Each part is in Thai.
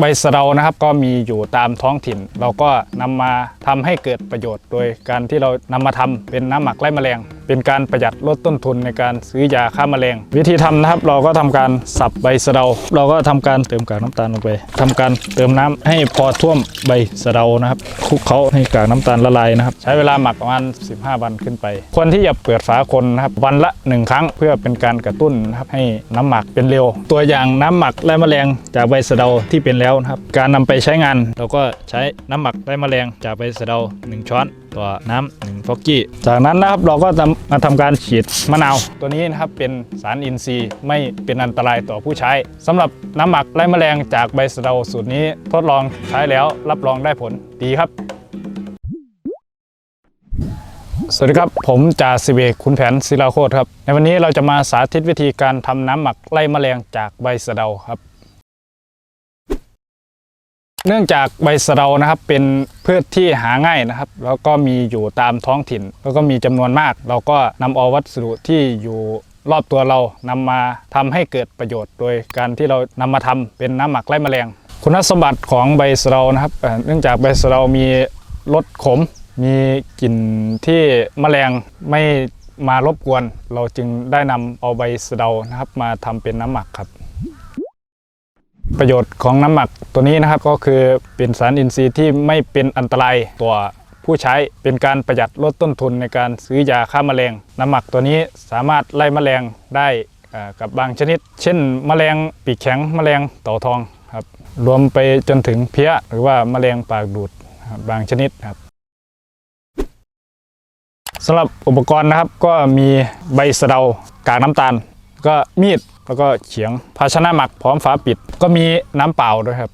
ใบสะเดานะครับก็มีอยู่ตามท้องถิ่น เราก็นำมาทำให้เกิดประโยชน์ โดยการที่เรานำมาทำเป็นน้ำหมักไล่แมลง เป็นการประหยัดลดต้นทุนในการซื้อยาฆ่าแมลง วิธีทำนะครับเราก็ทำการสับใบสะเดา เราก็ทำการเติมกากน้ำตาลลงไปทำการเติมน้ำให้พอท่วมใบสะเดานะครับคลุกเคล้าให้กากน้ำตาลละลายนะครับ ใช้เวลาหมักประมาณ 15 วันขึ้นไป ควรที่จะเปิดฝาคนนะครับวันละ 1 ครั้งเพื่อเป็นการกระตุ้นนะครับให้น้ำหมักเป็นเร็ว ตัวอย่างน้ำหมักไล่แมลงจากใบสะเดาที่เป็นแล้วนะครับ การนำไปใช้งาน เราก็ใช้น้ำหมักไล่แมลงจากใบสะเดา 1 ช้อนต่อน้ำหนึ ฟอกกี้ จากนั้นนะครับเราก็จะมาทำการฉีดมะนาว ตัวนี้นะครับเป็นสารอินทรีย์ไม่เป็นอันตรายต่อผู้ใช้สำหรับน้ำหมักไล่แมลงจากใบสะเดาสูตรนี้ทดลองใช้แล้วรับรองได้ผลดีครับสวัสดีครับ ผมจ่าสิเวกคุณแผนศิลาโคตรครับ ในวันนี้เราจะมาสาธิตวิธีการทำน้ำหมักไล่แมลงจากใบสะเดาครับ เนื่องจากใบสะเดานะครับเป็นพืชที่หาง่ายนะครับ แล้วก็มีอยู่ตามท้องถิ่น แล้วก็มีจำนวนมาก เราก็นำเอาวัสดุที่อยู่รอบตัวเรานำมาทำให้เกิดประโยชน์ โดยการที่เรานำมาทำเป็นน้ำหมักไล่แมลง คุณสมบัติของใบสะเดานะครับเอ่อเนื่องจากใบสะเดามีรสขม มีกลิ่นที่แมลงไม่มารบกวน เราจึงได้นำเอาใบสะเดานะครับ มาทำเป็นน้ำหมักครับ ประโยชน์ของน้ำหมักตัวนี้นะครับก็คือเป็นสารอินทรีย์ที่ไม่เป็นอันตรายต่อผู้ใช้เป็นการประหยัดลดต้นทุนในการซื้อยาฆ่าแมลง น้ำหมักตัวนี้สามารถไล่แมลงได้กับบางชนิด เช่นแมลงปีกแข็งแมลงเต่าทองครับรวมไปจนถึงเพี้ยหรือว่าแมลงปากดูดบบางชนิดครับสำหรับอุปกรณ์นะครับก็มีใบสะเดากากน้ำตาล ก็มีดแล้วก็เขียง ภาชนะหมักพร้อมฝาปิด ก็มีน้ำเปล่าด้วยครับ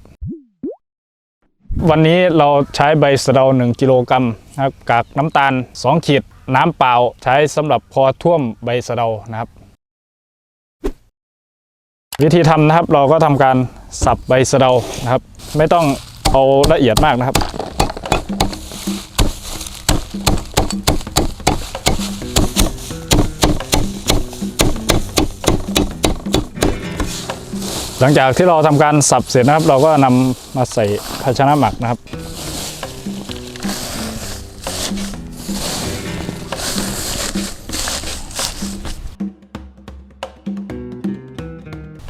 วันนี้เราใช้ใบสะเดา1กิโลกรัมนะครับกากน้ำตาล 2 ขีด น้ำเปล่าใช้สำหรับพอท่วมใบสะเดานะครับ วิธีทำนะครับเราก็ทำการสับใบสะเดานะครับ ไม่ต้องเอาละเอียดมากนะครับ หลังจากที่เราทำการสับเสร็จนะครับ เราก็นำมาใส่ภาชนะหมักนะครับ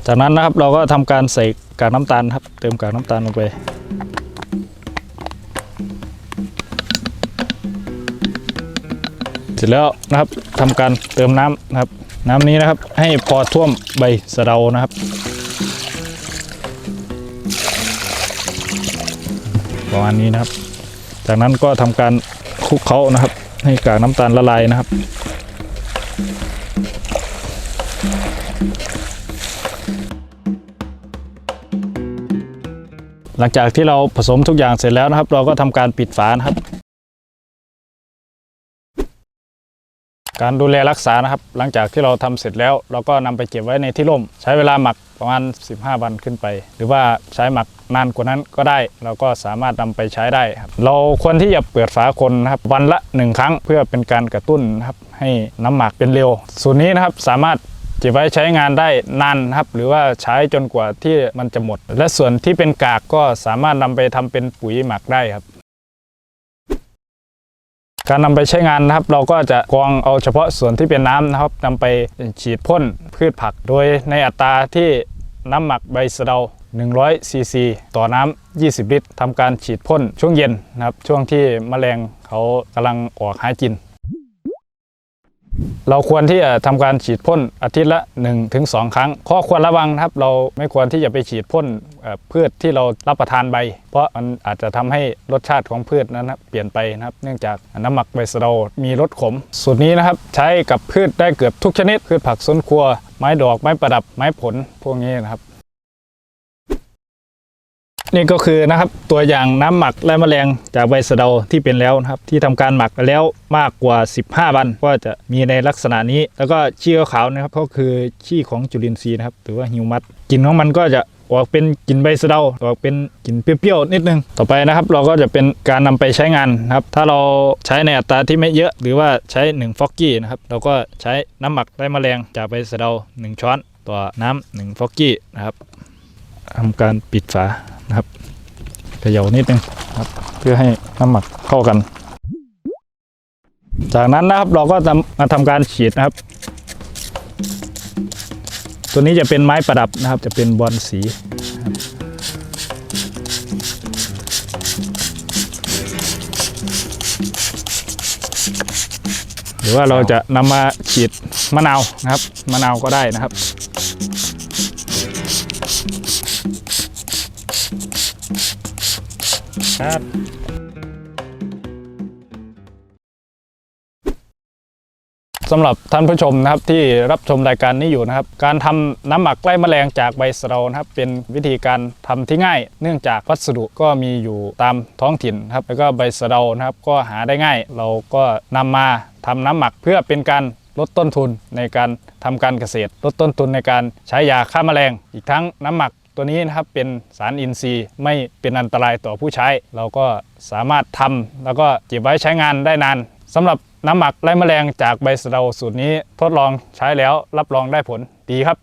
จากนั้นนะครับเราก็ทำการใส่กากน้ำตาลครับ เติมกากน้ำตาลลงไปเสร็จแล้วนะครับทำการเติมน้ำนะครับ น้ำนี้นะครับให้พอท่วมใบสะเดานะครับ ประมาณนี้นะครับ จากนั้นก็ทำการคลุกเคล้านะครับ ให้กากน้ำตาลละลายนะครับ หลังจากที่เราผสมทุกอย่างเสร็จแล้วนะครับ เราก็ทำการปิดฝานะครับ การดูแลรักษานะครับ หลังจากที่เราทำเสร็จแล้ว เราก็นำไปเก็บไว้ในที่ร่ม ใช้เวลาหมักประมาณ 15 วันขึ้นไป หรือว่าใช้หมักนานกว่านั้นก็ได้ เราก็สามารถนำไปใช้ได้ครับเราควรที่จะเปิดฝาคนนะครับ วันละ 1 ครั้งเพื่อเป็นการกระตุ้นนะครับให้น้ำหมักเป็นเร็ว สูตรนี้นะครับสามารถเก็บไว้ใช้งานได้นานครับ หรือว่าใช้จนกว่าที่มันจะหมด และส่วนที่เป็นกากก็สามารถนำไปทำเป็นปุ๋ยหมักได้ครับ การนำไปใช้งานนะครับ เราก็จะกรองเอาเฉพาะส่วนที่เป็นน้ำนะครับนำไปฉีดพ่นพืชผัก โดยในอัตราที่น้ำหมักใบสะเดา100ซีซีต่อน้ำ 20 ลิตรทำการฉีดพ่นช่วงเย็นนะครับ ช่วงที่แมลงเขากำลังออกหากิน เราควรที่จะทำการฉีดพ่นอาทิตย์ละ 1-2ถึงครั้ง ข้อควรระวังนะครับ เราไม่ควรที่จะไปฉีดพ่นพืชที่เรารับประทานใบ เพราะมันอาจจะทำให้รสชาติของพืชนั้นนะเปลี่ยนไปนะครับ เนื่องจากน้ำหมักใบสะเดมีรสขม สูตรนี้นะครับใช้กับพืชได้เกือบทุกชนิด พืชผักสวนครัว ไม้ดอกไม้ประดับไม้ผลพวกนี้นะครับ นี่ก็คือนะครับตัวอย่างน้ำหมักและแมลงจากใบสะเดาที่เป็นแล้วนะครับ ที่ทำการหมักไปแล้วมากกว่า 15 วัน ก็จะมีในลักษณะนี้ แล้วก็ขี้ขาวนะครับก็คือขี้ของจุลินทรีย์นะครับหรือว่าฮิวมัสกลิ่นของมันก็จะออกเป็นกลิ่นใบสะเดาออกเป็นกลิ่นเปรี้ยวๆนิดนึง ต่อไปนะครับ เราก็จะเป็นการนำไปใช้งานนะครับ ถ้าเราใช้ในอัตราที่ไม่เยอะ หรือว่าใช้1ฟอกกี้นะครับ เราก็ใช้น้ำหมักไล่แมลงจากใบสะเดา1ช้อน ต่อน้ำ1ฟอกกี้นะครับ ทำการปิดฝานะครับเขย่านิดนึงครับเพื่อให้น้ำหมักเข้ากัน จากนั้นนะครับเราก็ทำมาทำการฉีดนะครับ ตัวนี้จะเป็นไม้ประดับนะครับ จะเป็นบอลสีหรือว่าเราจะนำมาฉีดมะนาวนะครับ มะนาวก็ได้นะครับ ครับสำหรับท่านผู้ชมนะครับที่รับชมรายการนี้อยู่นะครับ การทำน้ำหมักไล่แมลงจากใบสะเดานะครับ เป็นวิธีการทำที่ง่าย เนื่องจากวัสดุก็มีอยู่ตามท้องถิ่นครับ แล้วก็ใบสะเดานะครับ ก็หาได้ง่าย เราก็นำมาทำน้ำหมักเพื่อเป็นการลดต้นทุนในการทำการเกษตร ลดต้นทุนในการใช้ยาฆ่าแมลง อีกทั้งน้ำหมัก ตัวนี้นะครับเป็นสารอินทรีย์ไม่เป็นอันตรายต่อผู้ใช้ เราก็สามารถทำแล้วก็เก็บไว้ใช้งานได้นานสำหรับน้ำหมักไล่แมลงจากใบสะเดาสูตรนี้ทดลองใช้แล้วรับรองได้ผลดีครับ